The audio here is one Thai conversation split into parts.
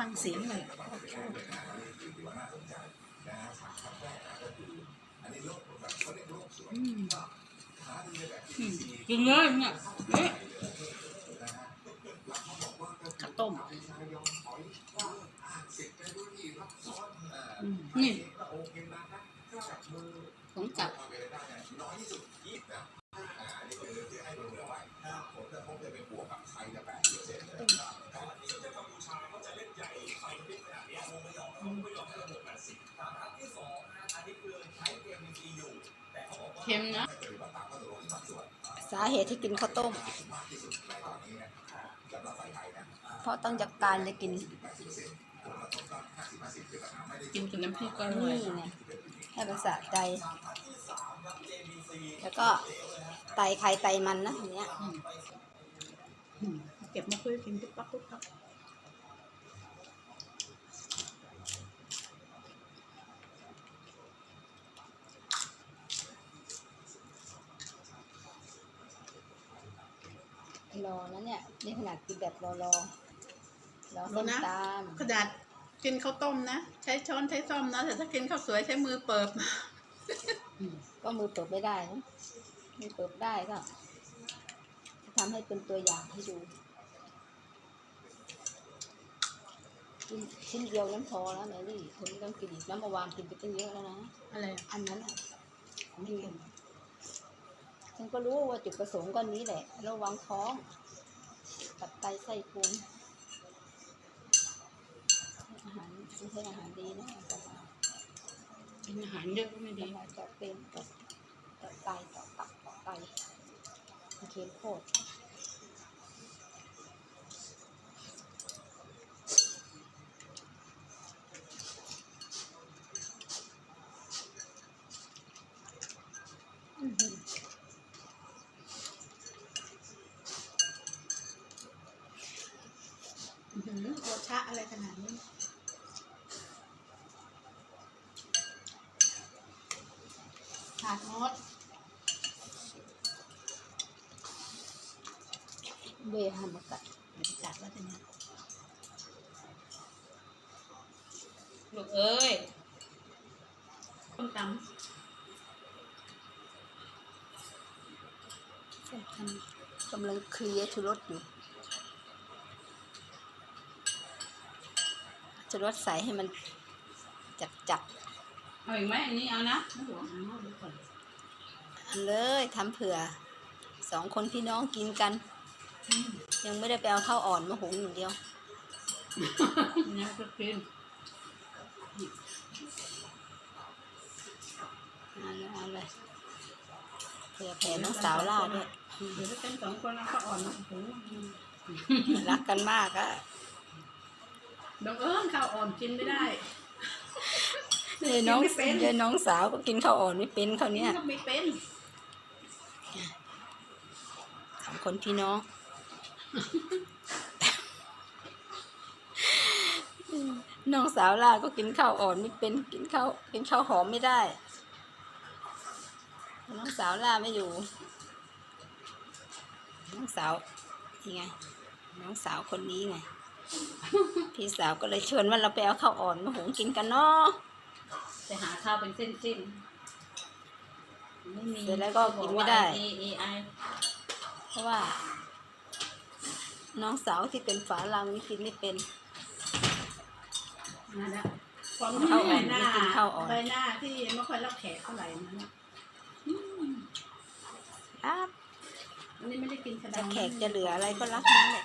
ฟังเสียงเลยอืมอืมกินเลยเนี่ยนี่ข้าวต้มอืมนี่ ค็มนะ สาเหตุที่กินข้าวต้ม เพราะต้องจัดการจะกิน กินกับน้ำพริกก็อร่อยนี่ไงให้มันสะใจ แล้วก็ไตไข่ไตมันนะอันเนี้ยอืมอืมเก็บมาคุยกินตุ๊บปั๊บตุ๊บปั๊บ รอนะเนี่ยนี่ขนาดกินแบบรอรอรอส้มตามกระดาษกินข้าวต้มนะ ใช้ช้อนใช้ซ่อมนะ แต่ถ้ากินข้าวสวยใช้มือเปิบก็มือเปิดไม่ได้นะมือเปิดได้ก็จะทำให้เป็นตัวอย่างให้ดูกินชิ้นเดียวนั้นพอแล้วแมรี่เธอไม่ต้องกินอีกแล้วเมื่อวานกินไปตั้งเยอะแล้วนะอะไรอันนั้นอะของยืน ฉันก็รู้ว่าจุดประสงค์ก็นี้แหละ ระวังท้องตับไตไส้พุงอาหารไม่ใช่อาหารดีนะอันตรายกินอาหารเยอะก็ไม่อันดีตรายต่อเป็นต่อต่อไตต่อตับต่อไตมันเค็มโคตร หือโอชะอะไรขนาดนี้ขาดมดเบฮามากะเดี๋ยวจัดแล้วจะเนี่ยลูกเอ้ยต้มตกำลังเคลียร์ชูรสอยู่ ชูรสใส่ให้มันจัดจัดำเอาอีกไหมอันนี้เอานะไม่หวงเอาเดี๋ยวก่อนๆอันเลยทำเผื่อสองคนพี่น้องกินกันอืมยังไม่ได้ไปเอาข้าวอ่อนมาหุงอย่างเดียวอันนี้ก็กินเอาเลยเอาเลยเผื่อแผ่น้องสาวล่าด้วยเดี๋ยวถ้าเป็นสองคนแล้วก็อ่อนนะโอ้โหรักกันมากอะ บังเอิญข้าวอ่อนกินไม่ได้เยน้องกินไม่เป็นเยน้องสาวก็กินข้าวอ่อนไม่เป็นเขาวเนี้ยก็ไม่เป็นสองคนพี่น้องน้องสาวล่าก็กินข้าวอ่อนไม่เป็นกินข้าวกินข้าวหอมไม่ได้ น้องสาวล่าไม่อยู่ น้องสาวนี่ไง น้องสาวคนนี้ไง พี่สาวก็เลยชวนว่าเราไปเอาข้าวอ่อนมาหุงกินกันเนาะไปหาข้าวเป็นเส้นๆไม่มีเสร็จแล้วก็กินไม่ได้เอเอไอเพราะว่า น้องสาวที่เป็นฝาลังนี่กินไม่เป็นมาแล้วความข้าวอ่อนใบหน้าไม่กินข้าวอ่อนใบหน้าที่ไม่ค่อยรับแขกเท่าไหร่นะเนี่ยอืมอะอันนี้ไม่ได้กินกระจะดาษแขกจะเหลืออะไรก็รักนั่นแหละ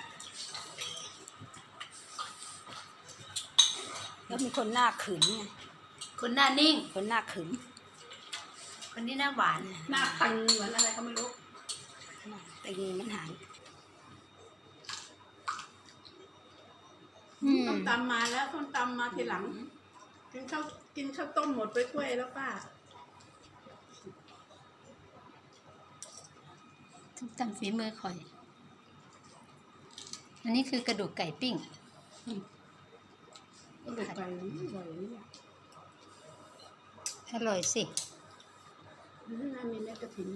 มีคนหน้าขึนไงคนหน้านิ่ง คนหน้าขึน คนนี้หน้าหวาน หน้าตึงเหมือนอะไรก็ไม่รู้แต่ยีมันหายต้มตำมาแล้วต้มตำมาทีหลัง กินข้าวกินข้าวต้มหมดไปถ้วยแล้วป้าส้มตำฝีมือคอย อันนี้คือกระดูกไก่ปิ้ง ก็เลยไปอร่อยนี่อร่อยสิน่ามีแม่กระถิ่น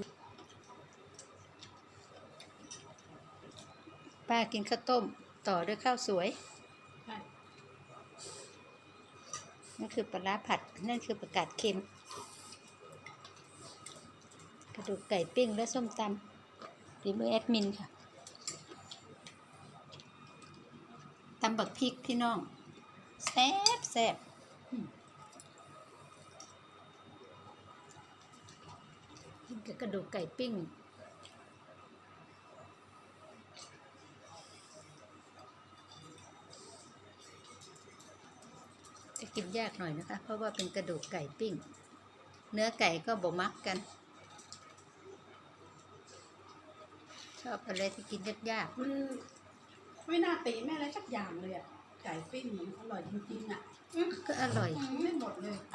ป้ากินข้าวต้มต่อด้วยข้าวสวยใช่นั่นคือปลาร้าผัด นั่นคือประกาศเค็ม กระดูกไก่ปิ้งและส้มตำฝีมือแอดมินค่ะตำบักพริกพี่น้องแซ่บแซ่บอืมกินกับกระดูกไก่ปิ้งจะกินยากหน่อยนะคะ เพราะว่าเป็นกระดูกไก่ปิ้ง เนื้อไก่ก็บ่มักกัน ชอบอะไรที่กินยากมันไม่น่าตีแม่อะไรสักอย่างเลยอะ ไก่ปิ้งมันอร่อยจริงๆอะๆก็อร่อย ไม่หมดเลยร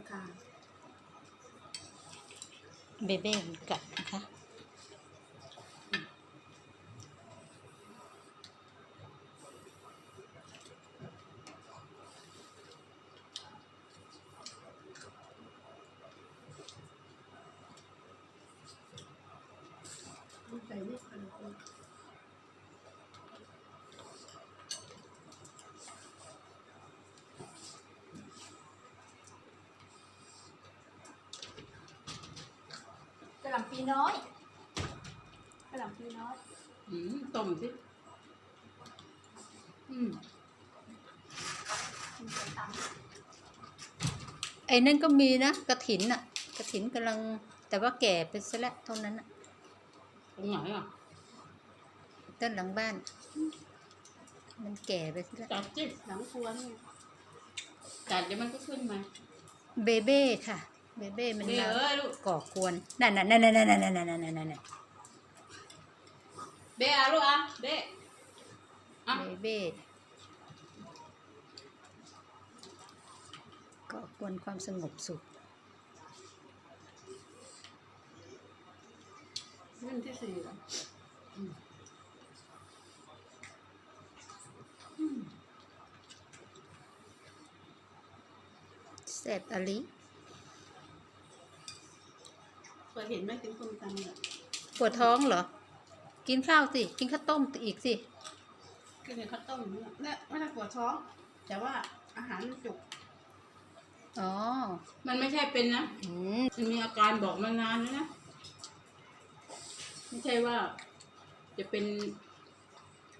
าคาเบเบ้กัดนะคะ ไก่นี่อร่อย กระห ล่ำปีน้อยกระหล่ำปีน้อยอืมต้มสิอืมไอ้นั่นก็มีนะกระถินอะกระถินกำลังแต่ว่าแก่ไปซะแล้วเท่านั้นอะตรงไหนอะต้นหลังบ้าน มันแก่ไปซะแล้วจัดจิหลังครัวนี่จัดเดี๋ยวมันก็ขึ้นมา เบเบ้ค่ะ เบเบ้มันเบ้มาเอ้ยลูกก่อกวนนั่นน่ะนั่นน่ะนั่นน่ะนั่นน่ะนั่นน่ะนั่นน่ะเบ้อะลูกอะเบ้อะเบเบ้ก่อกวนความสงบสุขรุ่นที่สี่แล้วแซ่บอลิเคย เห็นไหมกินส้มตำเนี่ยปวดท้องเหรอ กินข้าวสิ กินข้าวต้มอีกสิ กินในข้าวต้มเนี่ยเนี่ยไม่ได้ปวดท้อง แต่ว่าอาหารมันจุก อ๋อ มันไม่ใช่เป็นนะ อืม มันมีอาการบอกมานานแล้วนะ ไม่ใช่ว่า จะเป็น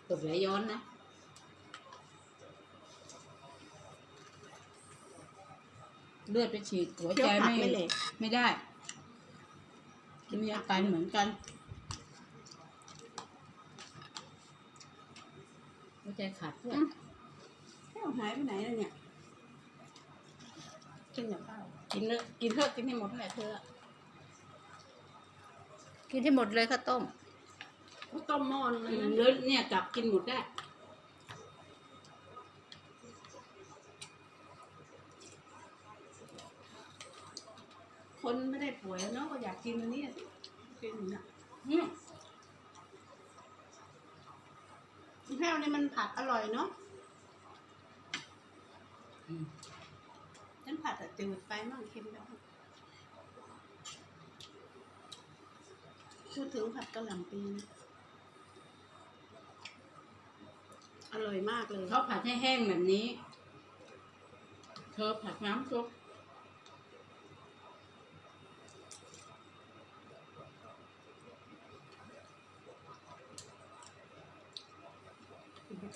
กรดไหลย้อนนะเลือดไปฉีดหัวเคี้ยวใจผักไม่ไม่เหลกไม่ ได้มีอาการเหมือนกันหัวใจขาดเลือดแก้วหายไปไหนแล้วเนี่ย กินกับข้าวกินเลอะกินเถอะกินให้หมดแหละเธออะกินให้หมดเลยข้าวต้มข้าวต้มหม้อนึงเลอืยมนะแล้วเนี่ยกลับกินหมดได้ คนไม่ได้ป่วยเนาะก็อยากกินอันนี้กินนะอืมแห้วนี่มันผัดอร่อยเนาะฉันผัดแต่จืดไปมั่งเค็มไปบ้างพูดถึงผัดกะหล่ำปีอร่อยมากเลยเขาผัดให้แห้งแบบนี้ เธอผัดน้ำซุป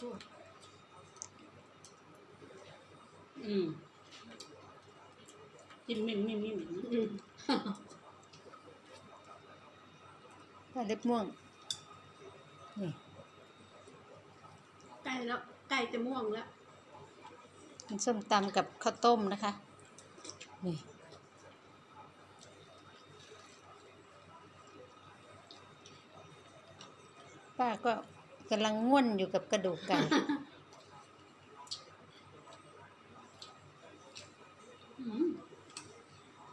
กินไปทั่วอืมจิ้มมิ่มมิ่มมิ่มอย่างนี้อืมปลาเล็บม่วง นี่ใกล้แล้วใกล้จะม่วงแล้วเป็นส้มตำกับข้าวต้มนะคะ นี่ป้าก็ กำลังง่วนอยู่กับกระดูกไก่อืม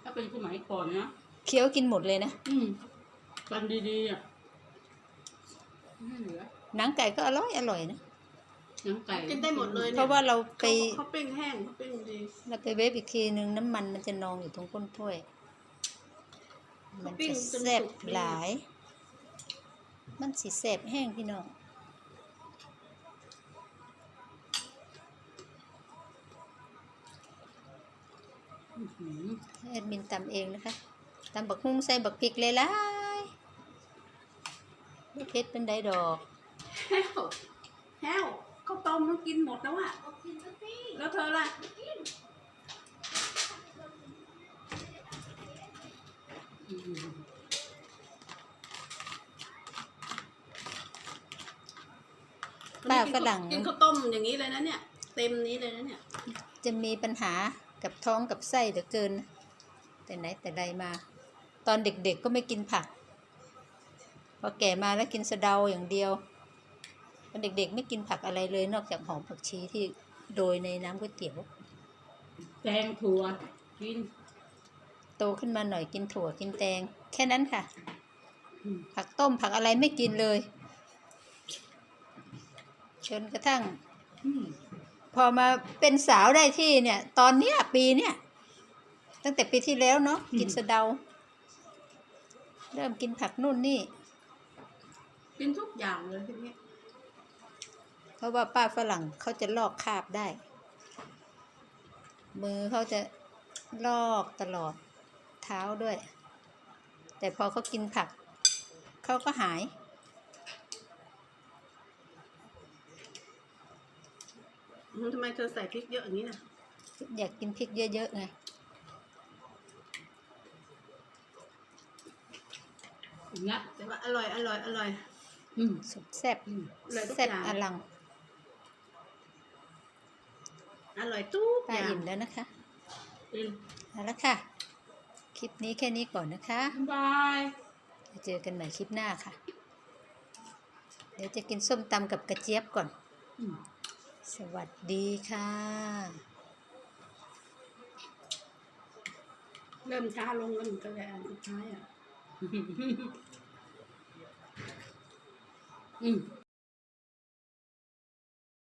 ถ้าเป็นสมัยก่อนนะเคี้ยวกินหมดเลยนะ อืมกันดีๆอะไม่เหลือหนังไก่ก็อร่อยอร่อยนะน้ำไก่กินได้หมดเลยเพเนี่ยราะว่าเราไปเขาเขาปิ้งแห้งเขาปิ้งดีเราไปเวฟอีกทีนึงน้ำมันมันจะนองอยู่ตรงก้นถ้วย มันจะแซ่บหลาย มันสิแซ่บแห้งพี่น้อง แอดมินตำเองนะคะตำบักฮุ้งใส่บักพริกเลยล่ายบ่เผ็ดเป็นไดดอกแห้วแห้วข้าวต้มมันกินหมดแล้วอะแล้วเธอล่ะอื้อหือป้าฝรั่งกินข้าวต้มอย่างนี้เลยนะเนี่ย เต็มนี้เลยนะเนี่ย จะมีปัญหา กับท้องกับไส้เหลือเกิน แต่ไหนแต่ใดมา ตอนเด็กๆก็ไม่กินผัก พอแก่มาแล้วกินสะเดาอย่างเดียว ตอนเด็กๆไม่กินผักอะไรเลยนอกจากหอมผักชีที่โดยในน้ำก๋วยเตี๋ยวแตงถั่วกิน โตขึ้นมาหน่อยกินถั่วกินแตง แค่นั้นค่ะอืมผักต้มผักอะไรไม่กินเลยจนกระทั่งอืม พอมาเป็นสาวได้ที่เนี่ย ตอนเนี้ยปีเนี้ยตั้งแต่ปีที่แล้วเนาะกินสะเดา เริ่มกินผักนู่นนี่ กินทุกอย่างเลยทีนี้เพราะว่าป้าฝรั่งเขาจะลอกคราบได้ มือเขาจะลอกตลอดเท้าด้วย แต่พอเขากินผัก เขาก็หาย อืม ทำไมเธอใส่พริกเยอะอย่างนี้นะอยากกินพริกเยอะๆไงอย่างเงี้ยแต่ว่าอร่อยอร่อยอร่อยอืมสุดแซ่บอืมอร่อยทุกแซ่บอย่างอลังอร่อยทุกป้าอย่างอิ่มแล้วนะคะอืมเอาละค่ะ คลิปนี้แค่นี้ก่อนนะคะ บ๊ายบายเจอกันใหม่คลิปหน้าค่ะ เดี๋ยวจะกินส้มตำกับกระเจี๊ยบก่อน อืม สวัสดีค่ะ เริ่มช้าลงแล้วเหมือนกันเลยอันสุดท้ายอะ อืม